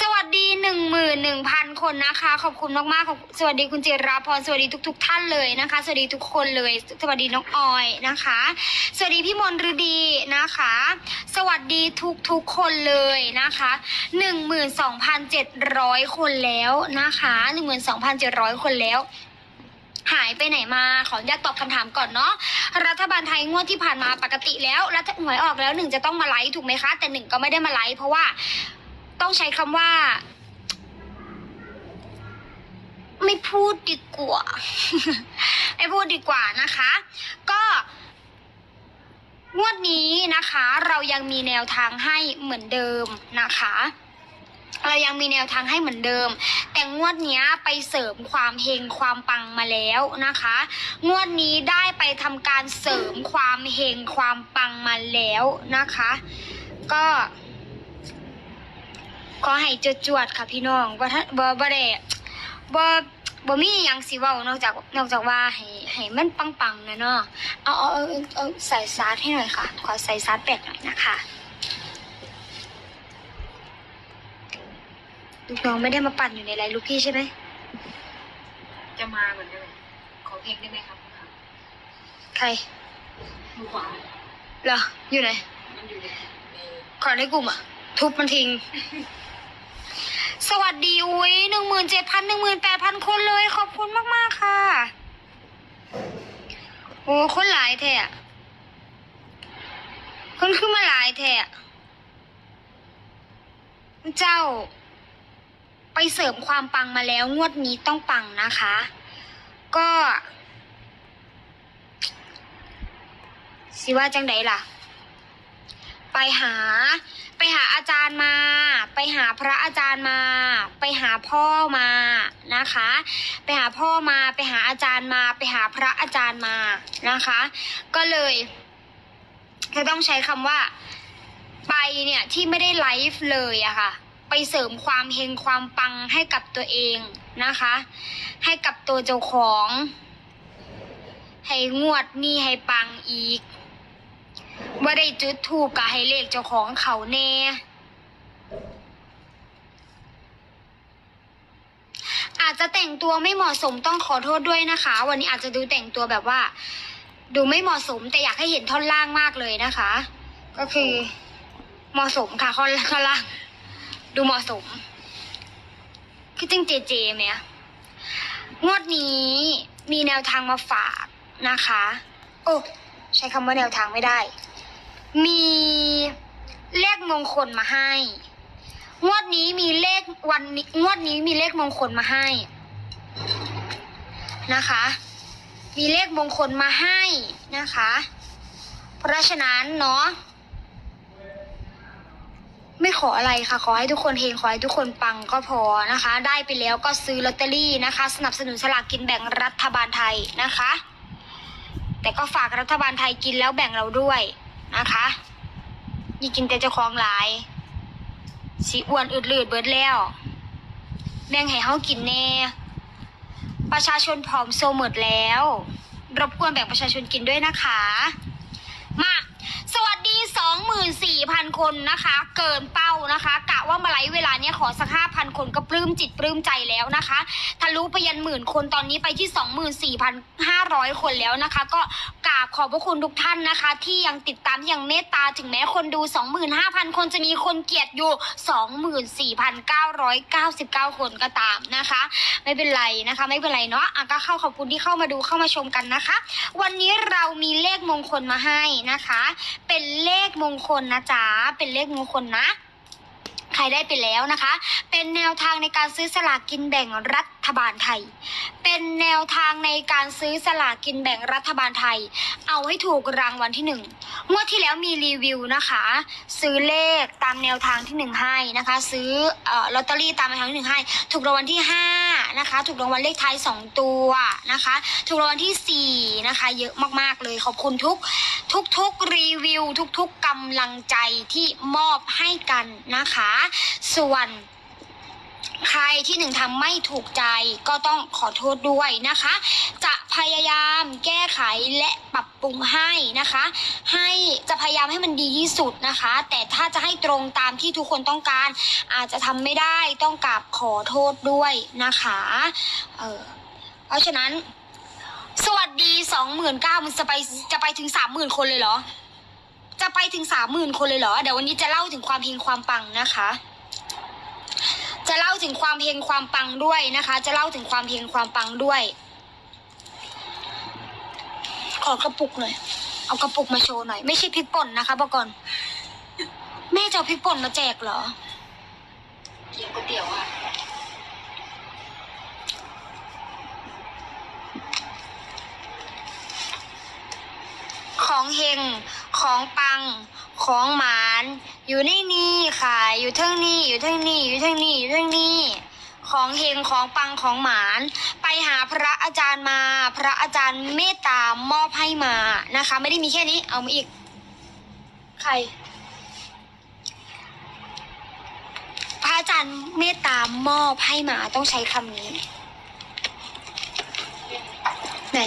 สวัสดีหนึ่งหมื่นหนึ่งพันคนนะคะ ขอบคุณมากๆขอบสวัสดีคุณจิราพรสวัสดีทุก ๆ ท่านเลยนะคะ สวัสดีทุกคนเลย สวัสดีน้องออยนะคะ สวัสดีพี่มนฤดีนะคะ สวัสดีทุกๆคนเลยนะคะหนึ่งหมื่นสองพันเจ็ดร้อยคนแล้วนะคะหนึ่งหมื่นสองพันเจ็ดร้อยคนแล้วหายไปไหนมาขออนุญาตตอบคำถามก่อนเนาะรัฐบาลไทยงวดที่ผ่านมาปกติแล้วรัฐหวยออกแล้วหนึ่งจะต้องมาไลฟ์ถูกไหมคะ แต่หนึ่งก็ไม่ได้มาไลฟ์เพราะว่า ต้องใช้คำว่า ไม่พูดดีกว่า ไม่พูดดีกว่านะคะ ก็งวดนี้นะคะ เรายังมีแนวทางให้เหมือนเดิมนะคะ เรายังมีแนวทางให้เหมือนเดิม แต่งวดนี้ไปเสริมความเฮงความปังมาแล้วนะคะ งวดนี้ได้ไปทำการเสริมความเฮงความปังมาแล้วนะคะ ก็ ขอให้จวดๆค่ะพี่น้องบ่ท่านบ่บ่ได้บ่บ่มีหยังสิเว้านอกจากนอกจากว่าให้ให้มันปังๆนะเนาะเอาเอาเอาเอาเอาใส่ซาร์ทให้หน่อยค่ะ ขอใส่ซาร์ทแปดหน่อยนะคะลูกน้องไม่ได้มาปั่นอยู่ในไลน์ลูกพี่ใช่ไหมจะมาเหมือนกันเลยขอเพลงได้ไหมครับครับใครมือขวาเหรออยู่ไหน มันอยู่ในในขอในกลุ่มอะ ทุบมันทิ้ง สวัสดีอุ้ยหนึ่งหมื่นเจ็ดพันหนึ่งหมื่นแปดพันคนเลย ขอบคุณมากๆค่ะ โอ้คนหลายแท้อะคนขึ้นมาหลายแท้อะเจ้า ไปเสริมความปังมาแล้วงวดนี้ต้องปังนะคะ ก็ สิว่าจังไดล่ะ ไปหา ไปหาอาจารย์มา ไปหาพระอาจารย์มา ไปหาพ่อมานะคะ ไปหาพ่อมาไปหาอาจารย์มา ไปหาพระอาจารย์มานะคะ ก็เลยจะต้องใช้คำว่า ไปเนี่ยที่ไม่ได้ไลฟ์เลยอะค่ะ ไปเสริมความเฮงความปังให้กับตัวเองนะคะ ให้กับตัวเจ้าของ ให้งวดนี้ให้ปังอีก ว่าได้จุดถูกกะให้เลขเจ้าของเขาแน่อาจจะแต่งตัวไม่เหมาะสมต้องขอโทษด้วยนะคะ วันนี้อาจจะดูแต่งตัวแบบว่า ดูไม่เหมาะสมแต่อยากให้เห็นท่อนล่างมากเลยนะคะ ก็คือเหมาะสมค่ะท่อนท่อนล่างดูเหมาะสม คือจริงเจเจไหมอะงวดนี้มีแนวทางมาฝากนะคะ โอ้ ใช้คำว่าแนวทางไม่ได้ มีเลขมงคลมาให้ งวดนี้มีเลขวันนี้งวดนี้มีเลขมงคลมาให้นะคะ มีเลขมงคลมาให้นะคะ เพราะฉะนั้นเนาะไม่ขออะไรค่ะ ขอให้ทุกคนเฮงขอให้ทุกคนปังก็พอนะคะ ได้ไปแล้วก็ซื้อลอตเตอรี่นะคะ สนับสนุนสลากกินแบ่งรัฐบาลไทยนะคะ แต่ก็ฝากรัฐบาลไทยกินแล้วแบ่งเราด้วยนะคะอย่ากินแต่เจ้าของหลายสีอ้วนอืดลืดเบิดแล้วแบ่งให้เฮากินแน่ ประชาชนผอมโซหมดแล้ว รบกวนแบ่งประชาชนกินด้วยนะคะ มา สวัสดี 24,000 คนนะคะ เกินเป้านะคะกะว่ามาไลฟ์เวลาเนี้ยขอสัก 5,000 คนก็ปลื้มจิตปลื้มใจแล้วนะคะทะลุไปยันหมื่นคนตอนนี้ไปที่ 24,500 คนแล้วนะคะ ก็กราบขอบพระคุณทุกท่านนะคะ ที่ยังติดตามยังเมตตาถึงแม้คนดู 25,000 คนจะมีคนเกลียดอยู่ 24,999 คนก็ตามนะคะ ไม่เป็นไรนะคะ ไม่เป็นไรเนาะอะก็เข้าขอบคุณที่เข้ามาดูเข้ามาชมกันนะคะ วันนี้เรามีเลขมงคลมาให้นะคะ เป็นเลขขมงคลนะจ๊ะ เป็นเลขมงคลนะ ใครได้ไปแล้วนะคะ เป็นแนวทางในการซื้อสลากกินแบ่งรัฐบาลไทย เป็นแนวทางในการซื้อสลากกินแบ่งรัฐบาลไทย เอาให้ถูกรางวัลที่หนึ่งงวดที่แล้วมีรีวิวนะคะ ซื้อเลขตามแนวทางที่หนึ่งให้นะคะ ซื้ออลอตเตอรี่ตามแนวทางที่หนึ่งให้ ถูกรางวัลที่ห้านะคะ ถูกรางวัลเลขท้ายสองตัวนะคะ ถูกรางวัลที่สี่นะคะ เยอะมากๆเลยขอบคุณทุก ทุกๆรีวิว ทุกๆกำลังใจที่มอบให้กันนะคะ ส่วนใครที่หนึ่งทำไม่ถูกใจก็ต้องขอโทษด้วยนะคะ จะพยายามแก้ไขและปรับปรุงให้นะคะ ให้จะพยายามให้มันดีที่สุดนะคะ แต่ถ้าจะให้ตรงตามที่ทุกคนต้องการ อาจจะทำไม่ได้ต้องกราบขอโทษด้วยนะคะ เออเพราะฉะนั้น สวัสดีสองหมื่นเก้ามันจะไปจะไปถึงสามหมื่นคนเลยเหรอ จะไปถึงสามหมื่นคนเลยเหรอ เดี๋ยววันนี้จะเล่าถึงความเฮงความปังนะคะ จะเล่าถึงความเฮงความปังด้วยนะคะ จะเล่าถึงความเฮงความปังด้วย ขอกระปุกหน่อย เอากระปุกมาโชว์หน่อย ไม่ใช่พริกป่นนะคะบอกก่อน แม่จะเอาพริกป่นมาแจกเหรอเกี๊ยวก๋วยเตี๋ยวอะ ของเฮงของปังของหมาน อยู่ในนี่ค่ะ อยู่ทั้งนี้อยู่ทั้งนี้อยู่ทั้งนี้อยู่ทั้งนี้ของเฮงของปังของหมาน ไปหาพระอาจารย์มา พระอาจารย์เมตตามอบให้มานะคะ ไม่ได้มีแค่นี้เอามาอีก ใคร พระอาจารย์เมตตามอบให้มาต้องใช้คำนี้ไหน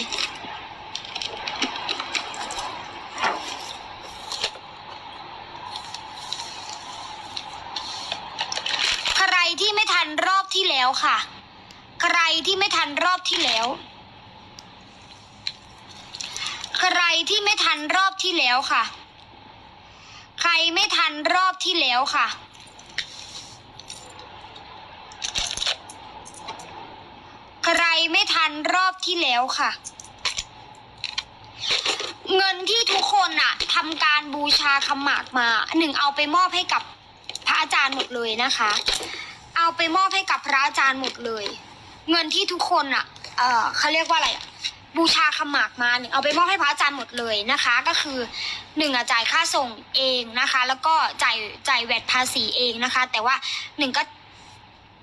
ใครที่ไม่ทันรอบที่ แล้วค่ะ ใครที่ไม่ทันรอบที่แล้ว ใครที่ไม่ทันรอบที่แล้วค่ะ ใครไม่ทันรอบที่แล้วค่ะ ใครไม่ทันรอบที่แล้วค่ะ เงินที่ทุกคนอะทำการบูชาคำหมากมาหนึ่งเอาไปมอบให้กับพระอาจารย์หมดเลยนะคะ เอาไปมอบให้กับพระอาจารย์หมดเลย เงินที่ทุกคนอะเออเขาเรียกว่าอะไรอะบูชาคำหมากมาเนี่ยเอาไปมอบให้พระอาจารย์หมดเลยนะคะ ก็คือหนึ่งอะจ่ายค่าส่งเองนะคะ แล้วก็จ่ายจ่ายแวดภาษีเองนะคะ แต่ว่าหนึ่งก็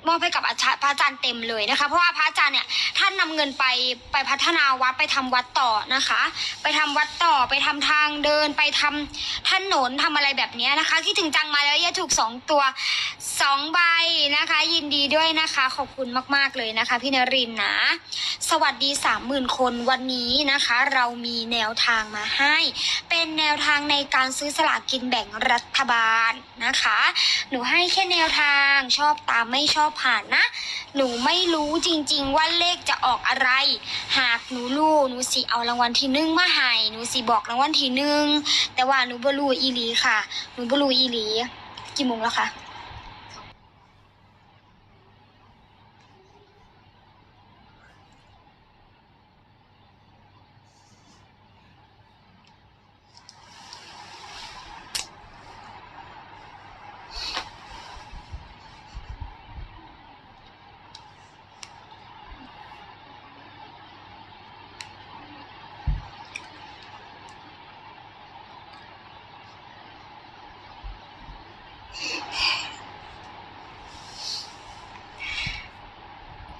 มอบให้กับอาจารย์พระอาจารย์เต็มเลยนะคะ เพราะว่าพระอาจารย์เนี่ยท่านนำเงินไปไปพัฒนาวัดไปทำวัดต่อนะคะ ไปทำวัดต่อไปทำทางเดินไปทำถนนทำอะไรแบบนี้นะคะที่ถึงจังมาแล้วยาถูกสองตัวสองใบนะคะ ยินดีด้วยนะคะ ขอบคุณมาก ๆเลยนะคะ พี่นรินนะ สวัสดีสามหมื่นคนวันนี้นะคะ เรามีแนวทางมาให้ เป็นแนวทางในการซื้อสลากกินแบ่งรัฐบาลนะคะ หนูให้แค่แนวทางชอบตามไม่ชอบผ่านนะ หนูไม่รู้จริงๆว่าเลขจะออกอะไร หากหนูรู้หนูสิเอารางวัลที่หนึ่งมาให้หนูสิบอกรางวัลที่หนึ่งแต่ว่าหนูบรูอีหลีค่ะ หนูบรูอีหลี กี่โมงแล้วคะ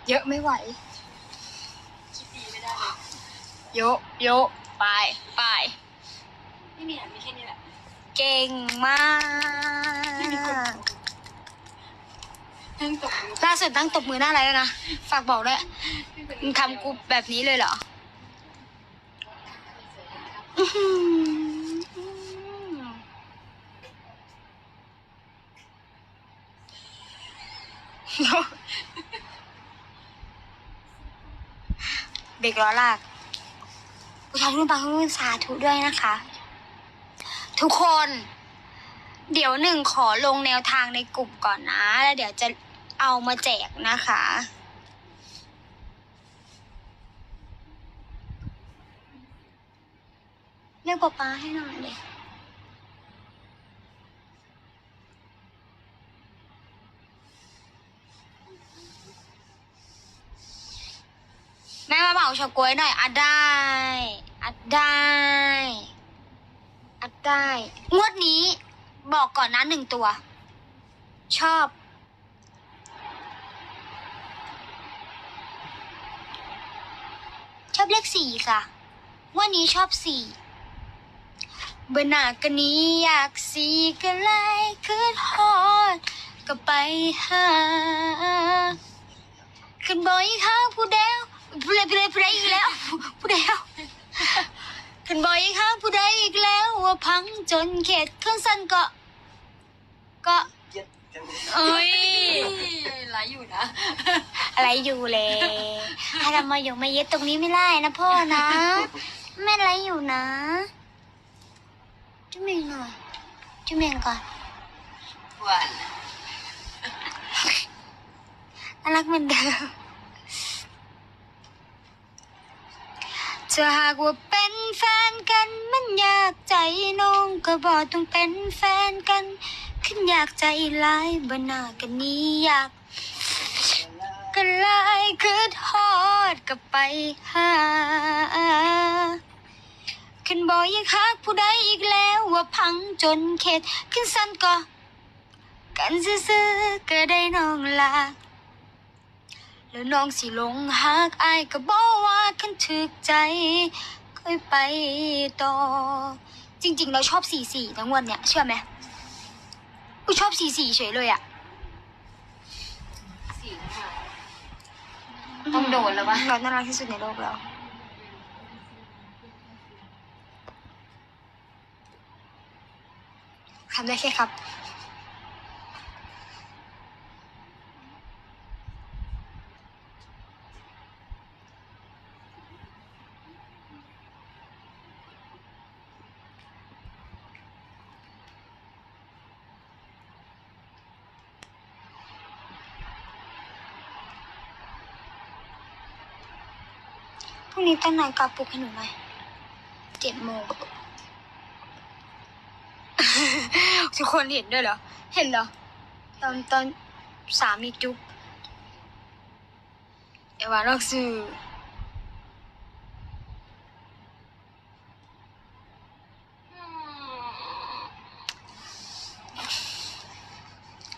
เยอะไม่ไหว คิดดีไม่ได้เลยโยะโยะไปไปไม่มีอะมีแค่นี้แหละเก่งมากไม่มีคนทั้งตกมือล่าสุดตั้งตบมือหน้าอะไรแล้วนะ ฝากบอกด้วยมึงทำกูแบบนี้เลยเหรออื้อหือ เบรกล้อลากกูทำรุ่นปังรุ่นสาธุด้วยนะคะ ทุกคน เดี๋ยวหนึ่งขอลงแนวทางในกลุ่มก่อนนะ แล้วเดี๋ยวจะเอามาแจกนะคะเรียกป๊าป๊าให้หน่อยเลยแม่มาเหมาก๊วยหน่อยอัดได้ อัดได้ อัดได้ งวดนี้บอกก่อนนะหนึ่งตัว ชอบ ชอบเลขสี่ค่ะวันนี้ชอบสี่เบอร์หนากันนี้อยากสีกันไล่คืดฮอดก็ไปหา ขึ้นบอยหาผู้เดียว ผู้ใดผู้ใดผู้ใดอีกแล้ว ผู้เดียวขึ้นบอยหาผู้ใดอีกแล้วว่าพังจนเข็ดขึ้นสั้นก็ก็เอ้ยไหลอยู่นะ อะไรอยู่เลยถ้าเรามาอยู่มาเย็ดตรงนี้ไม่ได้นะพ่อนะไม่อะไรอยู่นะจุ๊บเมงหน่อยจุ๊บเมงก่อนหวานน่ารักเหมือนเดิม จะหากว่าเป็นแฟนกันมันอยากใจน้องก็บอกต้องเป็นแฟนกัน ขึ้นอยากใจลายบนหน้ากันนี้อยากก็ไล่คือทอดกับไปหาขึ้นบอกยังฮักผู้ใดอีกแล้วว่าพังจนเข็ดขึ้นสั้นก็กันซื่อๆก็ได้น้องลา แล้วน้องสิหลงฮักอายก็บอกว่าคันถึกใจ ค่อยไปต่อ จริง ๆ เราชอบสี่สี่ทั้งวันเนี่ย เชื่อไหมกูชอบสี่สี่เฉยเลยอะสีค่ะต้องโดนแล้วปะเราน่ารักที่สุดในโลกแล้ว ทำได้แค่ครับ รุ่งนี้ตั้งนาฬิกาปลุกให้หนูหน่อยเจ็ดโมง ทุกคนเห็นด้วยเหรอ เห็นเหรอ ตอนตอนสามีจุ๊บเอวานอกสื่อ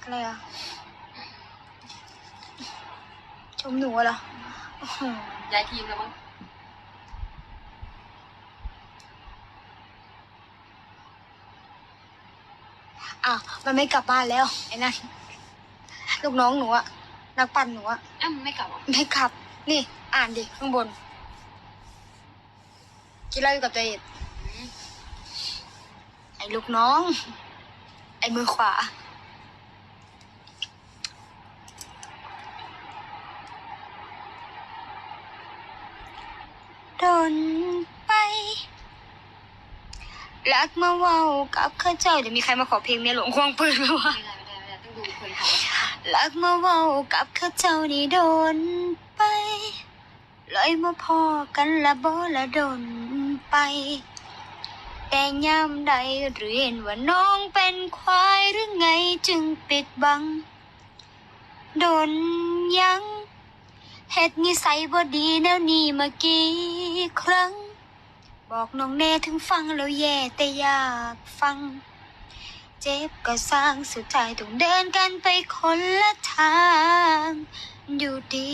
อะไรอะ ชมหนูเหรออื้อหือย้ายทีมแล้วมั้ง อะ มันไม่กลับบ้านแล้วไอ้นั่นลูกน้องหนูอะนักปั่นหนูอะอ้าวมันไม่กลับเหรอไม่กลับ นี่อ่านดิข้างบนกินเหล้าอยู่กับตัวเองไอ้ลูกน้อง ไอ้มือขวา โดนไป รักมาเว่ากับข้าเจ้าเดี๋ยวมีใครมาขอเพลงเมียหลวงควงปืนไหมวะไม่ได้ไม่ได้ไม่ได้ต้อเขารักมาว่ากับข้าเจ้านี่โดนไปเลยมาพอกันละบ่ละโดนไป แต่ยามใดหรือเห็นว่าน้องเป็นควายหรือไงจึงปิดบัง โดนยังเฮ็ดนิสัยบ่ดีแนวนี้มากี่ครั้ง บอกน้องแน่ถึงฟังแล้วแย่แต่อยากฟัง เจ็บก็สร้างสุดท้ายต้องเดินกันไปคนละทางอยู่ดี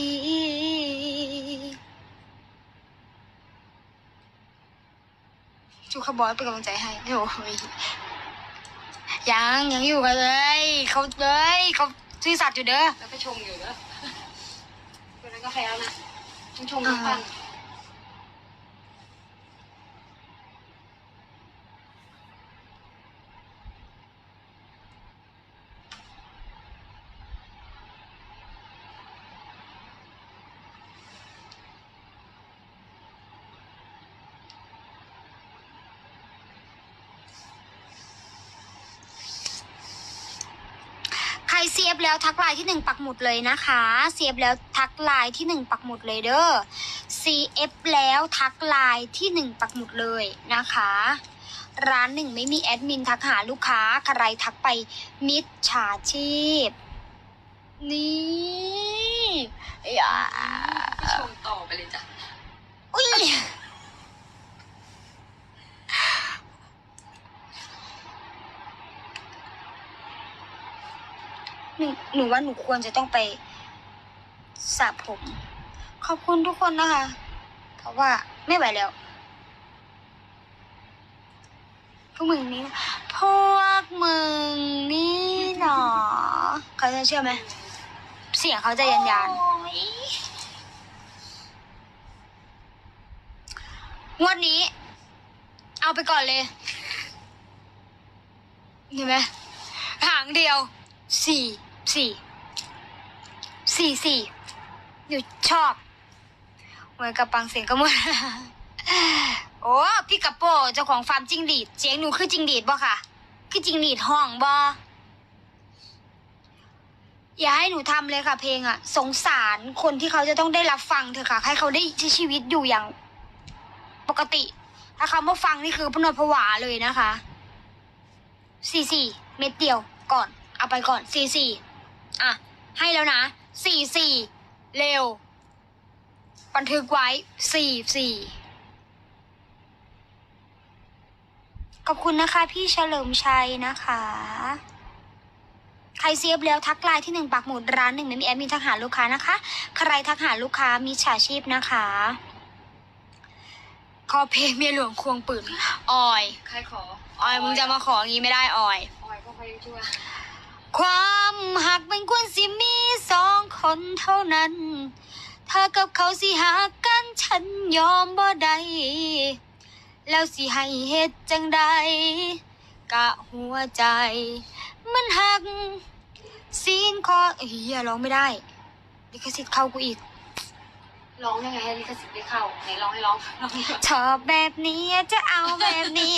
จูคาร์บอยเป็นกำลังใจให้โอ้ยยังยังอยู่กันเลย เขาเลยเขาซื่อสัตย์อยู่เด้อแล้วก็ชงอยู่เนอะคนนั้นก็แพ้แล้วนะต้องชงน้ำปั่น เสียบแล้วทักไลน์ที่หนึ่งปักหมุดเลยนะคะ เสียบแล้วทักไลน์ที่หนึ่งปักหมุดเลยเด้อ CF แล้วทักไลน์ที่หนึ่งปักหมุดเลยนะคะ ร้านหนึ่งไม่มีแอดมินทักหาลูกค้าใครทักไปมิจฉาชีพ นี่อย่าก็ชงต่อไปเลยจ้ะอุ้ย หนูหนูว่าหนูควรจะต้องไปสระผม ขอบคุณทุกคนนะคะ เพราะว่าไม่ไหวแล้วพวกมึงนี่พวกมึงนี่หนอเขาจะเชื่อไหมเสียงเขาจะยันยานงวดนี้ เอาไปก่อนเลยเห็นไหมหางเดียวสี่ สี่สี่สี่หนูชอบ เหมือนกับปังเสียงก็หมดโอ้พี่กระโปงเจ้าของฟาร์มจิงหรีดเสียงหนูคือจิงหรีดบ่ค่ะ คือจิงหรีดห้องบ่อย่าให้หนูทำเลยค่ะ เพลงอะสงสารคนที่เขาจะต้องได้รับฟังเถอะค่ะ ให้เขาได้ใช้ชีวิตอยู่อย่าง ปกติ ถ้าเขามาฟังนี่คือพนวดผวาเลยนะคะสี่สี่เม็ดเดียวก่อน เอาไปก่อนสี่สี่ อะ ให้แล้วนะสี่สี่เร็ว บันทึกไว้สี่สี่ขอบคุณนะคะพี่เฉลิมชัยนะคะ ใครเซียบแล้วทักไลน์ที่หนึ่งปักหมุดร้านหนึ่งไม่มีแอดมินทักหาลูกค้านะคะ ใครทักหาลูกค้ามีฉาชีพนะคะขอเพลงเมียหลวงควงปืนออย ใครขอ ออยมึงจะมาขออย่างนี้ไม่ได้ออย ออยก็พยายามช่วย ความหักเป็นควรสิมีสองคนเท่านั้น ถ้ากับเขาสิหากันฉันยอมบ่ได้ แล้วสิให้เฮ็ดจังใด กะหัวใจ มันหักซีนคอเฮียร้องไม่ได้ลิขสิทธิ์เข้ากูอีก ร้องยังไงให้ลิขสิทธิ์ได้เข้าไหนร้องให้ร้องร้องให้ร้อง ชอบแบบนี้จะเอาแบบนี้